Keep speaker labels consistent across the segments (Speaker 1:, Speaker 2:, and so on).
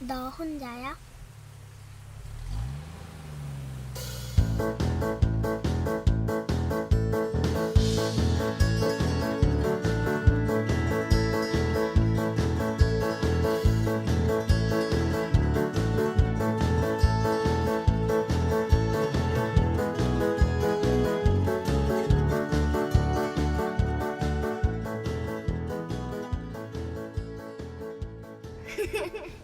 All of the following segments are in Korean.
Speaker 1: 너 혼자야?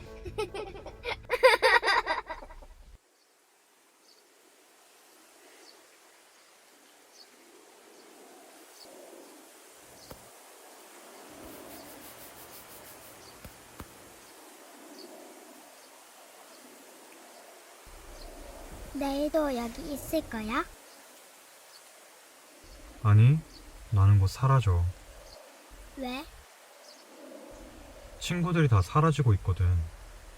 Speaker 1: 내일도 여기 있을 거야?
Speaker 2: 아니, 나는 곧 사라져.
Speaker 1: 왜?
Speaker 2: 친구들이 다 사라지고 있거든.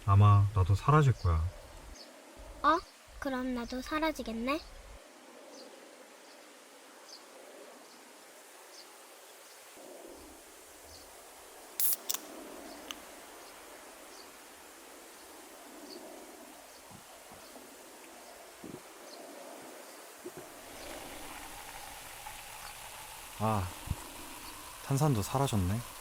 Speaker 2: 아마 나도 사라질 거야.
Speaker 1: 어? 그럼 나도 사라지겠네?
Speaker 3: 아, 탄산도 사라졌네.